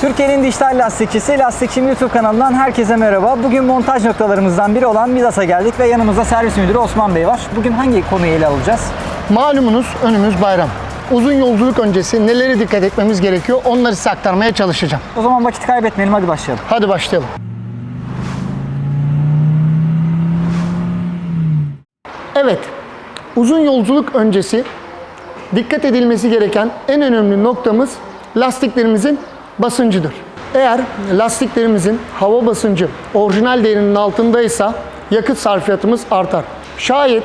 Türkiye'nin dijital lastikçisi Lastikçim YouTube kanalından herkese merhaba. Bugün montaj noktalarımızdan biri olan Midas'a geldik ve yanımızda servis müdürü Osman Bey var. Bugün hangi konuyu ele alacağız? Malumunuz önümüz bayram. Uzun yolculuk öncesi nelere dikkat etmemiz gerekiyor onları size aktarmaya çalışacağım. O zaman vakit kaybetmeyelim hadi başlayalım. Hadi başlayalım. Evet, uzun yolculuk öncesi dikkat edilmesi gereken en önemli noktamız lastiklerimizin basıncıdır. Eğer lastiklerimizin hava basıncı orijinal değerinin altındaysa yakıt sarfiyatımız artar. Şayet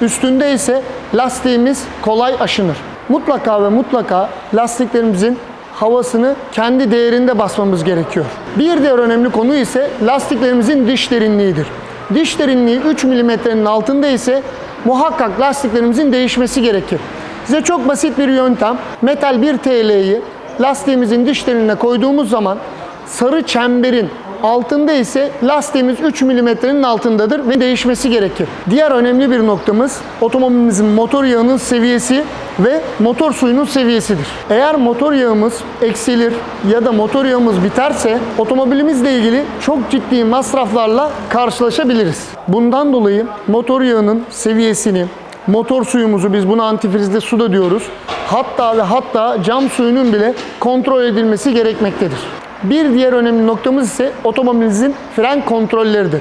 üstünde ise lastiğimiz kolay aşınır. Mutlaka ve mutlaka lastiklerimizin havasını kendi değerinde basmamız gerekiyor. Bir diğer önemli konu ise lastiklerimizin diş derinliğidir. Diş derinliği 3 mm'nin altında ise muhakkak lastiklerimizin değişmesi gerekir. Size çok basit bir yöntem. Metal 1 TL'yi lastiğimizin diş derinliğine koyduğumuz zaman sarı çemberin altında ise lastiğimiz 3 mm'nin altındadır ve değişmesi gerekir. Diğer önemli bir noktamız otomobilimizin motor yağının seviyesi ve motor suyunun seviyesidir. Eğer motor yağımız eksilir ya da motor yağımız biterse otomobilimizle ilgili çok ciddi masraflarla karşılaşabiliriz. Bundan dolayı motor yağının seviyesini, motor suyumuzu biz buna antifrizde su da diyoruz. Hatta ve hatta cam suyunun bile kontrol edilmesi gerekmektedir. Bir diğer önemli noktamız ise otomobilinizin fren kontrolleridir.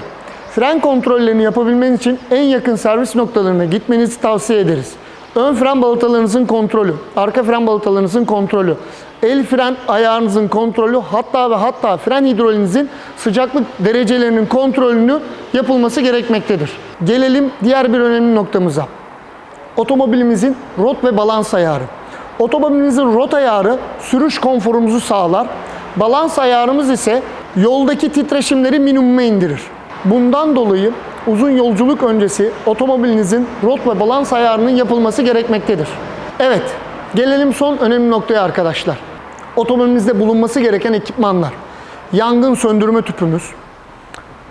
Fren kontrollerini yapabilmeniz için en yakın servis noktalarına gitmenizi tavsiye ederiz. Ön fren balatalarınızın kontrolü, arka fren balatalarınızın kontrolü, el fren ayağınızın kontrolü, hatta ve hatta fren hidrolinizin sıcaklık derecelerinin kontrolünü yapılması gerekmektedir. Gelelim diğer bir önemli noktamıza. Otomobilimizin rot ve balans ayarı. Otomobilimizin rot ayarı sürüş konforumuzu sağlar. Balans ayarımız ise yoldaki titreşimleri minimuma indirir. Bundan dolayı uzun yolculuk öncesi otomobilinizin rot ve balans ayarının yapılması gerekmektedir. Evet, gelelim son önemli noktaya arkadaşlar. Otomobilimizde bulunması gereken ekipmanlar. Yangın söndürme tüpümüz,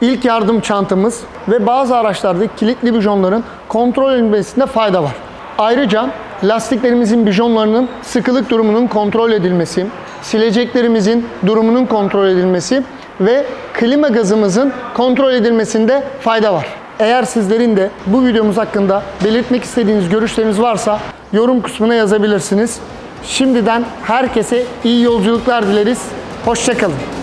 ilk yardım çantamız ve bazı araçlardaki kilitli bijonların kontrol edilmesinde fayda var. Ayrıca lastiklerimizin bijonlarının sıkılık durumunun kontrol edilmesi, sileceklerimizin durumunun kontrol edilmesi ve klima gazımızın kontrol edilmesinde fayda var. Eğer sizlerin de bu videomuz hakkında belirtmek istediğiniz görüşleriniz varsa yorum kısmına yazabilirsiniz. Şimdiden herkese iyi yolculuklar dileriz. Hoşçakalın.